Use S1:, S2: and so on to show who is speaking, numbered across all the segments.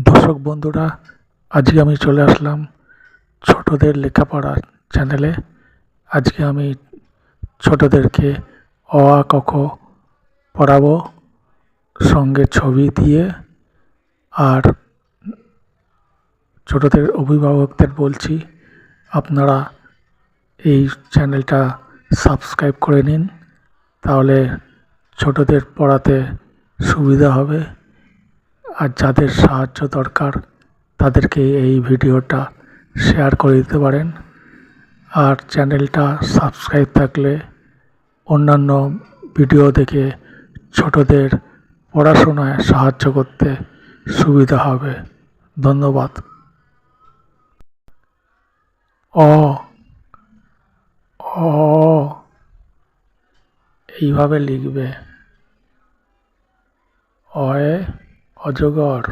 S1: দর্শক বন্ধুরা, আজকে আমি চলে আসলাম ছোটদের লেখাপড়ার চ্যানেলে। আজকে আমি ছোটদেরকে অ, আ, ক, খ পড়াবো, সঙ্গে ছবি দিয়ে। আর ছোটদের অভিভাবকদের বলছি, আপনারা এই চ্যানেলটা সাবস্ক্রাইব করে নিন, তাহলে ছোটদের পড়াতে সুবিধা হবে। আর যাদের সাহায্য দরকার, তাদেরকে এই ভিডিওটা শেয়ার করে দিতে পারেন। আর চ্যানেলটা সাবস্ক্রাইব থাকলে অন্যান্য ভিডিও দেখে ছোটদের পড়াশোনায় সাহায্য করতে সুবিধা হবে। ধন্যবাদ। অ অ, এইভাবে লিখবে। অয়ে অজগর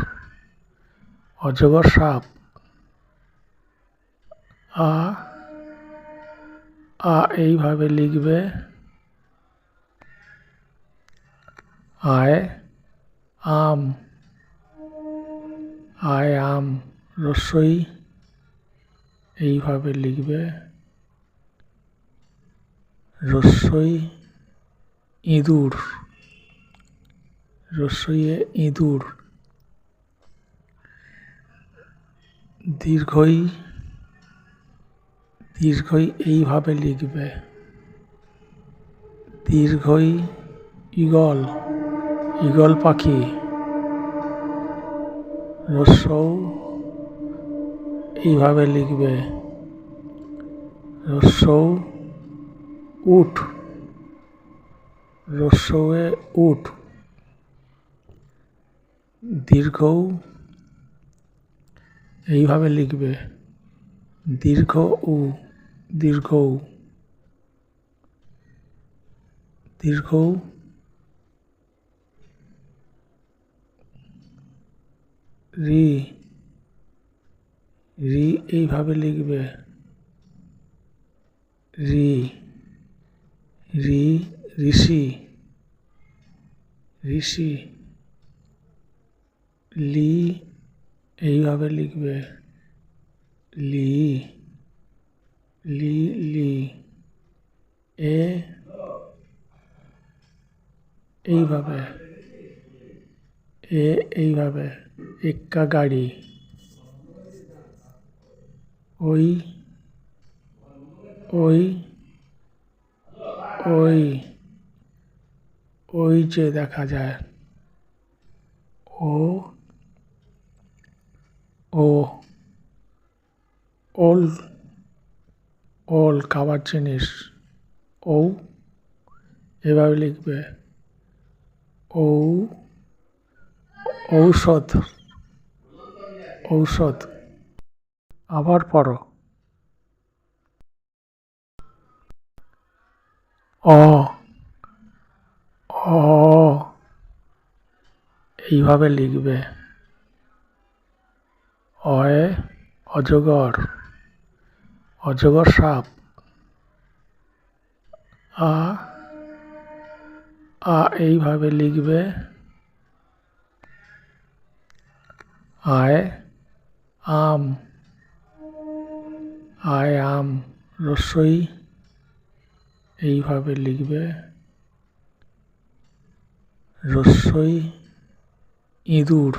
S1: অজগর সাপ, আ আ এইভাবে লিখবে। আয়, আম আয় আম, রসই এইভাবে লিখবে। রসই ইঁদুর, রসইয়ে ইঁদুর। দীর্ঘই দীর্ঘই এইভাবে লিখবে। দীর্ঘই ঈগল ঈগল পাখি রস্যৌ এইভাবে লিখবে। রস্যৌ উঠ রস্যৌয়ে উঠ। দীর্ঘ এইভাবে লিখবে, দীর্ঘ উ দীর্ঘ উ। দীর্ঘ। রি রি এইভাবে লিখবে, রি রি, ঋষি ঋষি, লি এইভাবে লিখবে লি লি লি এ এইভাবে এ এইভাবে এক্কা গাড়ি ওই ওই ওই ওই যে দেখা যায় ও ও, ওল ওল খাবার জিনিস। ও এভাবে লিখবে। ও ঔষধ ঔষধ। আবার পড়ো। অ অ, এইভাবে লিখবে। অয়ে অজগর অজগর সাপ। আ আ এইভাবে লিখবে। আয়, আম। আয়, আম, রসই। এইভাবে লিখবে। রসই, ইঁদুর।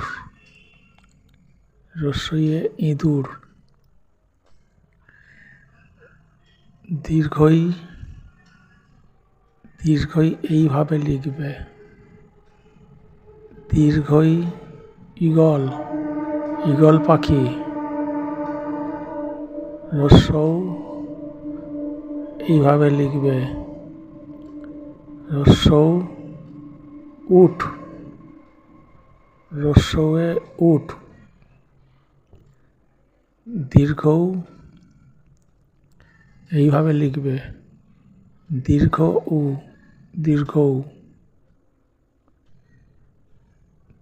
S1: রসইয়ে ইঁদুর। দীর্ঘই দীর্ঘই এইভাবে লিখবে। দীর্ঘই ঈগল ঈগল পাখি। রস্যৌ এইভাবে লিখবে। রস্যৌ উঠ। রস্যৌয়ে উঠ। দীর্ঘ, এইভাবে লিখবে, দীর্ঘ উ, দীর্ঘ।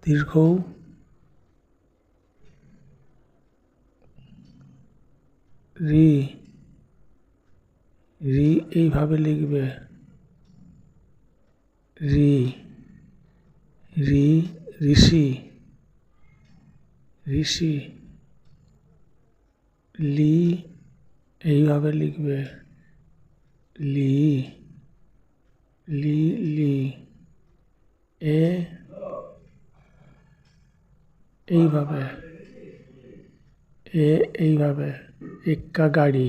S1: দীর্ঘ। রি রি এইভাবে লিখবে, রি রি, ঋষি ঋষি লি এইভাবে লিখবে লি লি লি এ এইভাবে এ এইভাবে এক্কা গাড়ি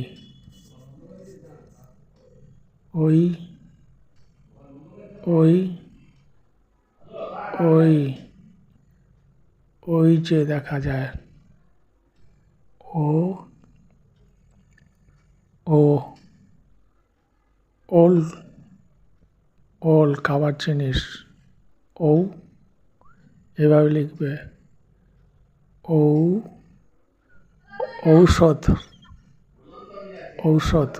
S1: ওই ওই ওই ওই যে দেখা যায় ও ও ওল ওল খাবার জিনিস। ও এভাবে লিখবে। ও ঔষধ ঔষধ।